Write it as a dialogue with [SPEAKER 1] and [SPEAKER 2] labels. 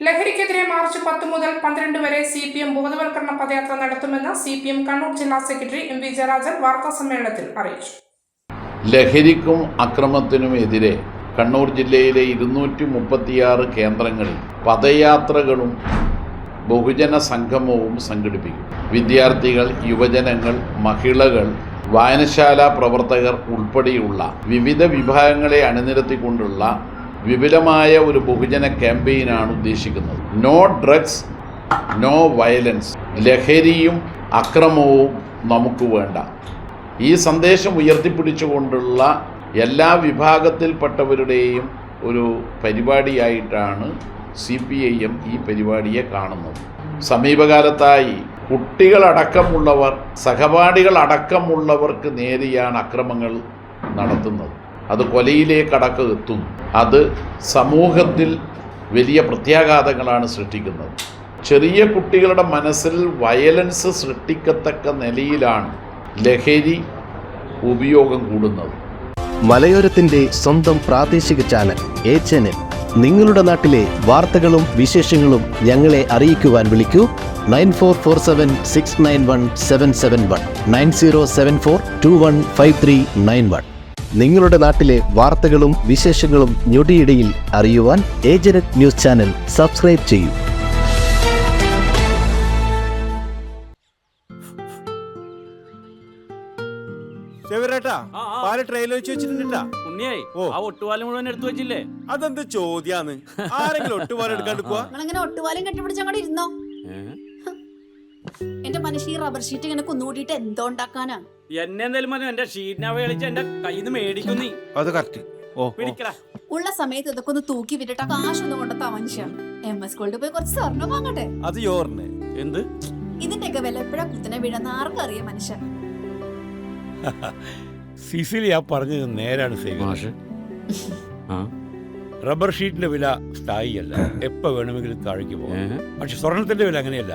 [SPEAKER 1] ലഹരിക്കെതിരെ മാർച്ച് പത്ത് മുതൽ പന്ത്രണ്ട് വരെ സി പി എം ബോധവൽക്കരണ പദയാത്ര നടത്തുമെന്ന് സി പി എം കണ്ണൂർ ജില്ലാ സെക്രട്ടറി എം വി ജയരാജൻ വാർത്താസമ്മേളനത്തിൽ അറിയിച്ചു.
[SPEAKER 2] ലഹരിക്കും അക്രമത്തിനുമെതിരെ കണ്ണൂർ ജില്ലയിലെ ഇരുന്നൂറ്റി മുപ്പത്തിയാറ് കേന്ദ്രങ്ങളിൽ പദയാത്രകളും ബഹുജന സംഗമവും സംഘടിപ്പിക്കും. വിദ്യാർത്ഥികൾ യുവജനങ്ങൾ മഹിളകൾ വായനശാല പ്രവർത്തകർ ഉൾപ്പെടെയുള്ള വിവിധ വിഭാഗങ്ങളെ അണിനിരത്തിക്കൊണ്ടുള്ള വിപുലമായ ഒരു ബഹുജന ക്യാമ്പയിനാണ് ഉദ്ദേശിക്കുന്നത്. നോ ഡ്രഗ്സ് നോ വയലൻസ് ലഹരിയും അക്രമവും നമുക്ക് വേണ്ട. ഈ സന്ദേശം ഉയർത്തിപ്പിടിച്ചുകൊണ്ടുള്ള എല്ലാ വിഭാഗത്തിൽപ്പെട്ടവരുടെയും ഒരു പരിപാടിയായിട്ടാണ് സി പി ഐ എം ഈ പരിപാടിയെ കാണുന്നത്. സമീപകാലത്തായി കുട്ടികളടക്കമുള്ളവർ സഹപാഠികളടക്കമുള്ളവർക്ക് നേരെയാണ് അക്രമങ്ങൾ നടത്തുന്നത്. അത് കൊലയിലേക്കടക്ക് എത്തും. അത് സമൂഹത്തിൽ വലിയ പ്രത്യാഘാതങ്ങളാണ് സൃഷ്ടിക്കുന്നത്. ചെറിയ കുട്ടികളുടെ മനസ്സിൽ വയലൻസ് സൃഷ്ടിക്കത്തക്ക നിലയിലാണ് ലഹരി ഉപയോഗം കൂടുന്നത്.
[SPEAKER 3] മലയോരത്തിന്റെ സ്വന്തം പ്രാദേശിക ചാനൽ എ ചാനൽ. നിങ്ങളുടെ നാട്ടിലെ വാർത്തകളും വിശേഷങ്ങളും ഞങ്ങളെ അറിയിക്കുവാൻ വിളിക്കൂ. Nine four four seven six nine one seven seven one. Nine zero seven four two one five three nine one. നിങ്ങളുടെ നാട്ടിലെ വാർത്തകളും വിശേഷങ്ങളും ഞൊടിയിടയിൽ അറിയുവാൻ ഏജനറ്റ് ന്യൂസ് ചാനൽ സബ്സ്ക്രൈബ് ചെയ്യൂ.
[SPEAKER 4] അതെന്ത് ചോദ്യാന്ന്? ആരെങ്കിലും ഒട്ടുപാലം എടുക്കാണ്ട്
[SPEAKER 5] എന്റെ മനുഷ്യ ഈ റബ്ബർ ഷീറ്റ് ഇങ്ങനെ കുന്നുകൂട്ടിയിട്ട് എന്തോ ഉണ്ടാക്കാനാ?
[SPEAKER 6] എന്നെ എന്തായാലും മതി. എന്റെ ഷീറ്റിനെ കളിച്ച് എന്റെ കയ്യിൽ നിന്ന് മേടിക്കും നീ.
[SPEAKER 4] അത് കറക്റ്റ് ഓ
[SPEAKER 6] പിടിക്കടാ.
[SPEAKER 5] ഉള്ള സമയത്ത് ഇതൊക്കെ ഒന്ന് തൂക്കി വിട്ടിട്ട് ആ കാശൊന്നും കൊണ്ട മനുഷ്യ എം എസ് സ്കൂളിൽ പോയി കുറച്ച് സ്വർണം വാങ്ങട്ടെ?
[SPEAKER 4] അത് യോറിന്.
[SPEAKER 6] എന്ത്?
[SPEAKER 5] ഇതിന്റെയൊക്കെ വില എപ്പോഴാ കുത്തിനെ വീഴുന്ന ആർക്കും അറിയാം മനുഷ്യ.
[SPEAKER 7] സിസിലി ആ പറഞ്ഞത് നേരാണ് സേവ
[SPEAKER 6] ആ?
[SPEAKER 7] റബ്ബർ ഷീറ്റിന്റെ വില സ്ഥായിയല്ല. എപ്പോ വേണമെങ്കിലും താഴേക്ക് പോകാം. പക്ഷെ സ്വർണത്തിന്റെ വില അങ്ങനെയല്ല.